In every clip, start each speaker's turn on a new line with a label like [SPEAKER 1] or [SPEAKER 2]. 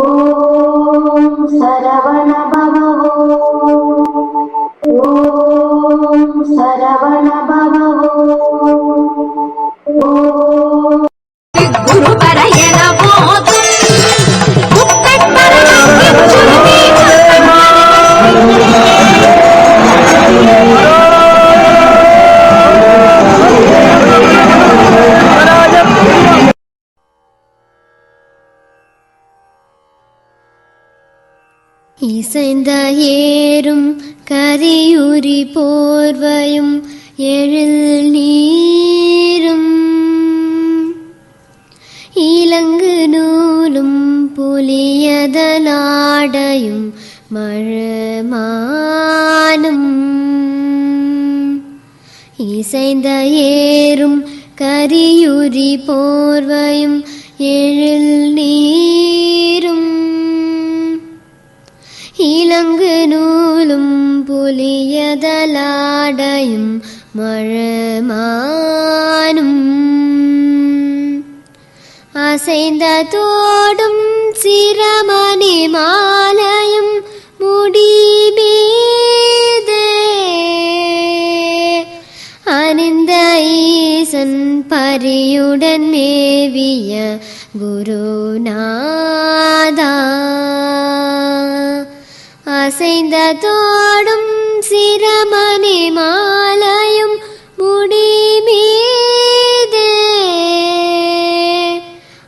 [SPEAKER 1] ஓம் சரவண பவோ ஓம் சரவண பவோ
[SPEAKER 2] இசைந்த ஏறும் கரியுரி போர்வையும் எழில் நீரும். இலங்கு நூலும் புலியதனாடையும் மழமானும். இசைந்த ஏறும் கரியுரி போர்வையும் எழில் நீரும். இலங்கு நூலும் புலியதலாடையும் மழமானும். அசைந்த தோடும் சிரமணி மாலையும் முடிமீதே. அணிந்த ஈசன் பரியுடன் மேவிய குருநாதா. அசைந்த தோடும் சிரமணி மாலையும் முடிமீதே.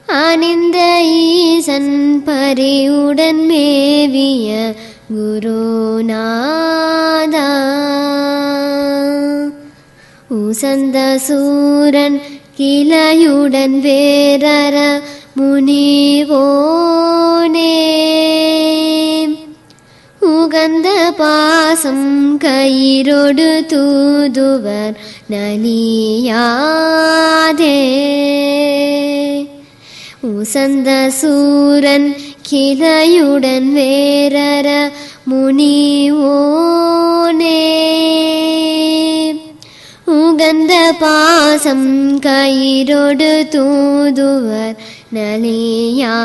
[SPEAKER 2] அணிந்த ஈசன் பரியுடன் மேவிய குருநாதா. உசந்த சூரன் கிளையுடன் வேரற முனிவோனே. பாசம் கயிறொடு தூதுவர் நனியாதே உசந்த சூரன் கிளையுடன் வேரற முனிவோனே உகந்த பாசம் கயிறொடு தூதுவர் நலியாதே.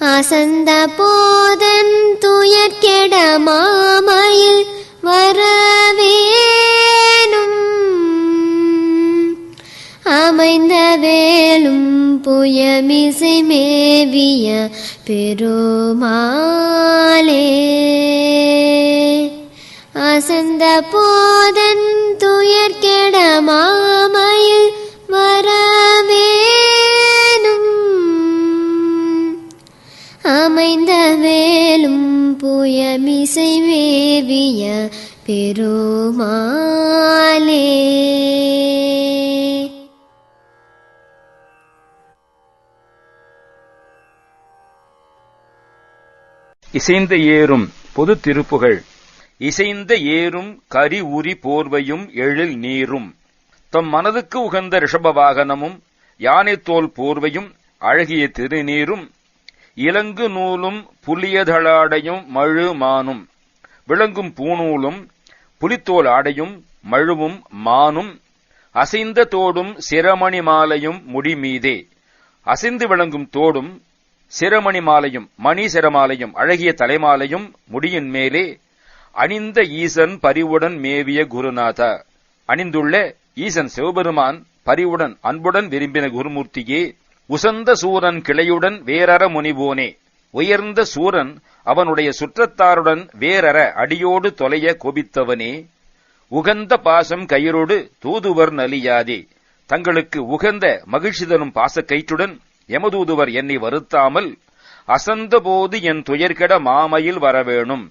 [SPEAKER 2] அசந்த போதன் துயர்கெட மாமையில் வரவேனும் அமைந்த வேலும் புயமிசை மேவிய பெருமாளே. அசந்த போதன் துயர்கெட மா அமைந்த வேலும் புயமிசை வேவிய பெருமாலே
[SPEAKER 3] இசைந்த ஏறும் பொது திருப்புகள். இசைந்த ஏறும் கரி உரி போர்வையும் எழில் நீரும். தம் மனதுக்கு உகந்த ரிஷப வாகனமும் யானைத்தோல் போர்வையும் அழகிய திருநீரும் இலங்கு நூலும் புலியதளாடையும் மழு மானும். விளங்கும் பூநூலும் புலித்தோல் ஆடையும் மழுவும் மானும். அசைந்த தோடும் சிரமணி மாலையும் முடிமீதே அசைந்து விளங்கும் தோடும் சிரமணி மாலையும் மணி சிரமாலையும் அழகிய தலைமாலையும் முடியின் மேலே அணிந்த ஈசன் பரிவுடன் மேவிய குருநாதா. அணிந்துள்ள ஈசன் சிவபெருமான் பரிவுடன் அன்புடன் விரும்பின குருமூர்த்தியே உசந்த சூரன் கிளையுடன் வேறற முனிவோனே உயர்ந்த சூரன் அவனுடைய சுற்றத்தாருடன் வேறற அடியோடு தொலைய கோபித்தவனே. உகந்த பாசம் கயிறோடு தூதுவர் நலியாதே. தங்களுக்கு உகந்த மகிழ்ச்சி தரும் பாசக்கயிற்றுடன் எமதூதுவர் என்னை வருத்தாமல் அசந்தபோது என் துயர்கெட மாமையில் வரவேணும்.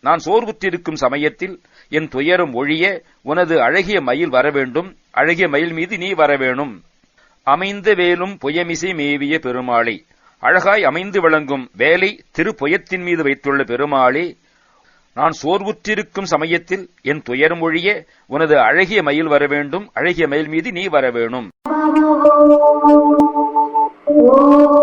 [SPEAKER 3] நான் சோர்வுற்றிருக்கும் சமயத்தில் என் துயரம் ஒழிய உனது அழகிய மயில் வரவேண்டும். அழகிய மயில் மீது நீ வரவேணும். அமைந்த வேலும் புயமிசை மேவிய பெருமாளே. அழகாய் அமைந்து விளங்கும் வேலை திருப்புயத்தின் மீது வைத்துள்ள பெருமாளே. நான் சோர்வுற்றிருக்கும் சமயத்தில் என் துயரம் ஒழிய உனது அழகிய மயில் வர வேண்டும் அழகிய மயில் மீது நீ வர வேணும்.